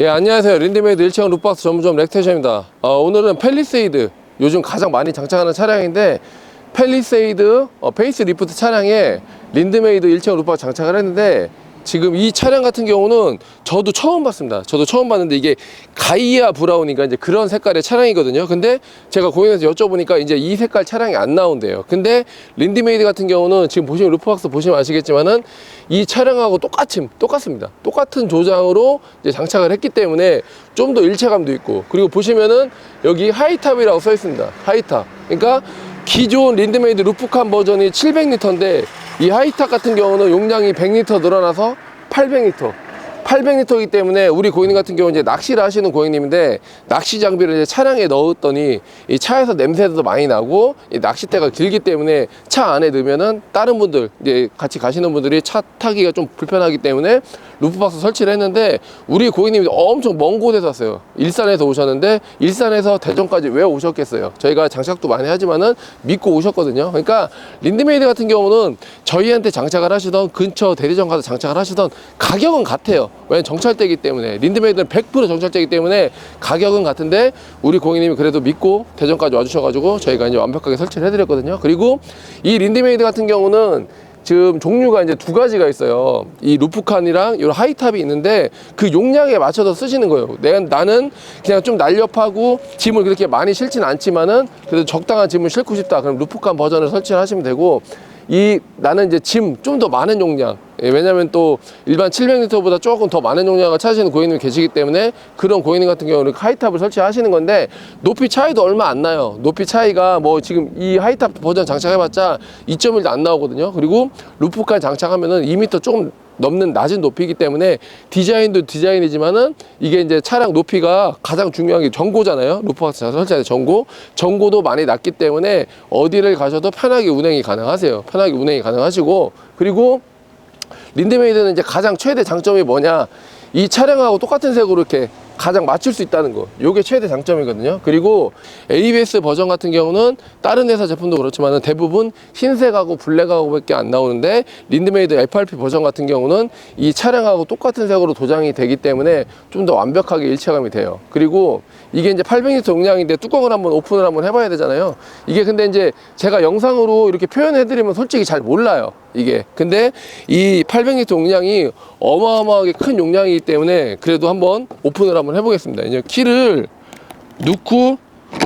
예, 안녕하세요. 린드메이드 1층 룩박스 전문점 렉테션입니다. 어, 오늘은 펠리세이드, 요즘 가장 많이 장착하는 차량인데, 펠리세이드 어, 페이스 리프트 차량에 린드메이드 1층 룩박스 장착을 했는데, 지금 이 차량 같은 경우는 저도 처음 봤습니다. 저도 처음 봤는데 이게 가이아 브라운인가 이제 그런 색깔의 차량이거든요. 근데 제가 고객님한테 여쭤보니까 이제 이 색깔 차량이 안 나온대요. 근데 린디메이드 같은 경우는 지금 보시면 루프박스 보시면 아시겠지만은 이 차량하고 똑같음, 똑같습니다. 똑같은 조장으로 이제 장착을 했기 때문에 좀 더 일체감도 있고 그리고 보시면은 여기 하이탑이라고 써 있습니다. 하이탑. 그러니까 기존 린드메이드 루프칸 버전이 700리터인데 이 하이탑 같은 경우는 용량이 100리터 늘어나서 800리터. 800리터이기 때문에 우리 고객님 같은 경우 이제 낚시를 하시는 고객님인데 낚시 장비를 이제 차량에 넣었더니 이 차에서 냄새도 많이 나고 이 낚싯대가 길기 때문에 차 안에 넣으면은 다른 분들 이제 같이 가시는 분들이 차 타기가 좀 불편하기 때문에 루프박스 설치를 했는데 우리 고객님이 엄청 먼 곳에서 왔어요. 일산에서 오셨는데 일산에서 대전까지 왜 오셨겠어요? 저희가 장착도 많이 하지만은 믿고 오셨거든요. 그러니까 린드메이드 같은 경우는 저희한테 장착을 하시던 근처 대리점 가서 장착을 하시던 가격은 같아요. 왜냐면 정찰대이기 때문에 린드메이드는 100% 정찰대이기 때문에 가격은 같은데 우리 고객님이 그래도 믿고 대전까지 와주셔가지고 저희가 이제 완벽하게 설치를 해드렸거든요. 그리고 이 린드메이드 같은 경우는 지금 종류가 이제 두 가지가 있어요. 이 루프칸이랑 이 하이탑이 있는데 그 용량에 맞춰서 쓰시는 거예요. 내가 나는 그냥 좀 날렵하고 짐을 그렇게 많이 실진 않지만은 그래도 적당한 짐을 싣고 싶다. 그럼 루프칸 버전을 설치를 하시면 되고 이 나는 이제 짐 좀 더 많은 용량. 예, 왜냐면 또 일반 700리터보다 조금 더 많은 용량을 찾으시는 고객님이 계시기 때문에 그런 고객님 같은 경우는 하이탑을 설치하시는 건데 높이 차이도 얼마 안 나요. 높이 차이가 뭐 지금 이 하이탑 버전 장착해봤자 2.1도 안 나오거든요. 그리고 루프까지 장착하면은 2m 조금 넘는 낮은 높이이기 때문에 디자인도 디자인이지만은 이게 이제 차량 높이가 가장 중요한 게 전고잖아요. 루프박스 설치할 때 전고. 전고도 많이 낮기 때문에 어디를 가셔도 편하게 운행이 가능하세요. 편하게 운행이 가능하시고 그리고 린드메이드는 이제 가장 최대 장점이 뭐냐? 이 차량하고 똑같은 색으로 이렇게 가장 맞출 수 있다는 거. 요게 최대 장점이거든요. 그리고 ABS 버전 같은 경우는 다른 회사 제품도 그렇지만 대부분 흰색하고 블랙하고 밖에 안 나오는데 린드메이드 FRP 버전 같은 경우는 이 차량하고 똑같은 색으로 도장이 되기 때문에 좀 더 완벽하게 일체감이 돼요. 그리고 이게 이제 800리터 용량인데 뚜껑을 한번 오픈을 한번 해봐야 되잖아요. 이게 근데 이제 제가 영상으로 이렇게 표현해드리면 솔직히 잘 몰라요. 이게. 근데 이 800리터 용량이 어마어마하게 큰 용량이기 때문에 그래도 한번 오픈을 한번 해보겠습니다. 이제 키를 넣고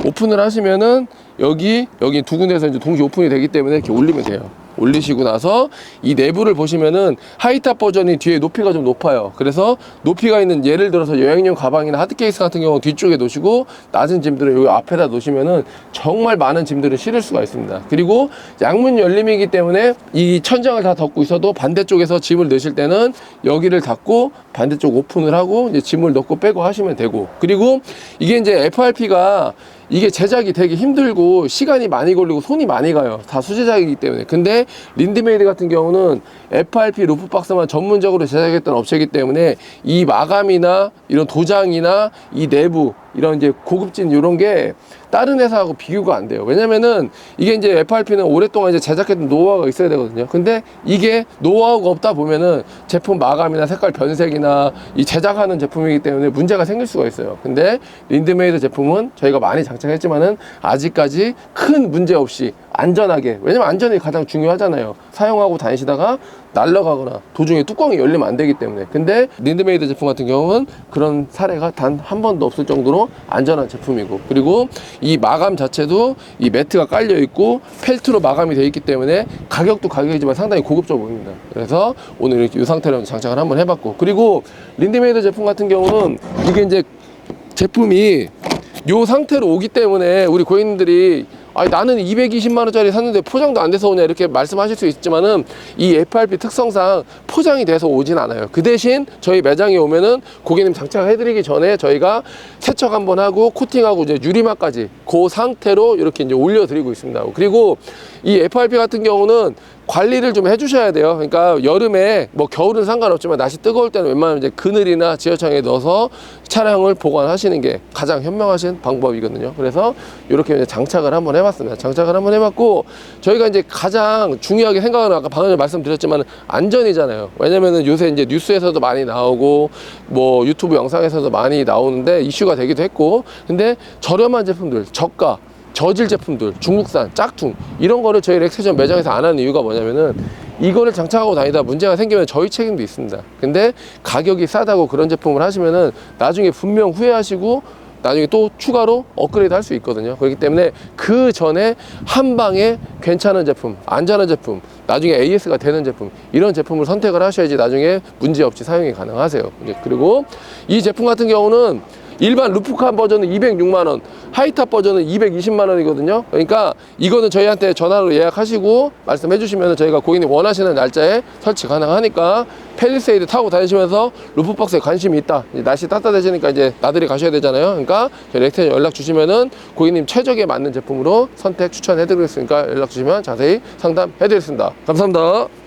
오픈을 하시면은 여기, 여기 두 군데에서 이제 동시 오픈이 되기 때문에 이렇게 올리면 돼요. 올리시고 나서 이 내부를 보시면은 하이탑 버전이 뒤에 높이가 좀 높아요. 그래서 높이가 있는 예를 들어서 여행용 가방이나 하드케이스 같은 경우 뒤쪽에 놓으시고 낮은 짐들을 여기 앞에다 놓으시면은 정말 많은 짐들을 실을 수가 있습니다. 그리고 양문 열림이기 때문에 이 천장을 다 덮고 있어도 반대쪽에서 짐을 넣으실 때는 여기를 닫고 반대쪽 오픈을 하고 이제 짐을 넣고 빼고 하시면 되고 그리고 이게 이제 FRP가 이게 제작이 되게 힘들고 시간이 많이 걸리고 손이 많이 가요. 다 수제작이기 때문에. 근데 린드메이드 같은 경우는 FRP 루프 박스만 전문적으로 제작했던 업체이기 때문에 이 마감이나 이런 도장이나 이 내부 이런 이제 고급진 이런 게 다른 회사하고 비교가 안 돼요. 왜냐면은 이게 이제 FRP는 오랫동안 이제 제작했던 노하우가 있어야 되거든요. 근데 이게 노하우가 없다 보면은 제품 마감이나 색깔 변색이나 이 제작하는 제품이기 때문에 문제가 생길 수가 있어요. 근데 린드메이드 제품은 저희가 많이 장착했지만은 아직까지 큰 문제 없이 안전하게. 왜냐면 안전이 가장 중요하잖아요. 사용하고 다니시다가 날아가거나 도중에 뚜껑이 열리면 안 되기 때문에. 근데 린드메이드 제품 같은 경우는 그런 사례가 단 한 번도 없을 정도로 안전한 제품이고. 그리고 이 마감 자체도 이 매트가 깔려 있고 펠트로 마감이 되어 있기 때문에 가격도 가격이지만 상당히 고급져 보입니다. 그래서 오늘 이렇게 이 상태로 장착을 한번 해봤고. 그리고 린드메이드 제품 같은 경우는 이게 이제 제품이 요 상태로 오기 때문에 우리 고객님들이 아니 나는 220만 원짜리 샀는데 포장도 안 돼서 오냐 이렇게 말씀하실 수 있지만은 이 FRP 특성상 포장이 돼서 오진 않아요. 그 대신 저희 매장에 오면은 고객님 장착해드리기 전에 저희가 세척 한번 하고 코팅하고 이제 유리막까지 그 상태로 이렇게 이제 올려드리고 있습니다. 그리고 이 FRP 같은 경우는 관리를 좀 해주셔야 돼요. 그러니까 여름에 뭐 겨울은 상관없지만 날씨 뜨거울 때는 웬만하면 이제 그늘이나 지하창에 넣어서 차량을 보관하시는 게 가장 현명하신 방법이거든요. 그래서 이렇게 장착을 한번 해봤습니다. 장착을 한번 해봤고 저희가 이제 가장 중요하게 생각하는 아까 방금 전에 말씀드렸지만 안전이잖아요. 왜냐면은 요새 이제 뉴스에서도 많이 나오고 뭐 유튜브 영상에서도 많이 나오는데 이슈가 되기도 했고 근데 저렴한 제품들 저가 저질 제품들 중국산 짝퉁 이런 거를 저희 렉스전 매장에서 안 하는 이유가 뭐냐면은 이거를 장착하고 다니다 문제가 생기면 저희 책임도 있습니다. 근데 가격이 싸다고 그런 제품을 하시면은 나중에 분명 후회하시고 나중에 또 추가로 업그레이드 할 수 있거든요. 그렇기 때문에 그 전에 한 방에 괜찮은 제품 안전한 제품 나중에 AS가 되는 제품 이런 제품을 선택을 하셔야지 나중에 문제 없이 사용이 가능하세요. 이제 그리고 이 제품 같은 경우는 일반 루프칸 버전은 206만 원, 하이탑 버전은 220만 원이거든요. 그러니까 이거는 저희한테 전화로 예약하시고 말씀해 주시면 저희가 고객님 원하시는 날짜에 설치 가능하니까 펠리세이드 타고 다니시면서 루프박스에 관심이 있다. 날씨 따뜻해지니까 이제 나들이 가셔야 되잖아요. 그러니까 저희 렉텐 연락 주시면은 고객님 최적에 맞는 제품으로 선택 추천해 드리겠으니까 연락 주시면 자세히 상담해 드리겠습니다. 감사합니다.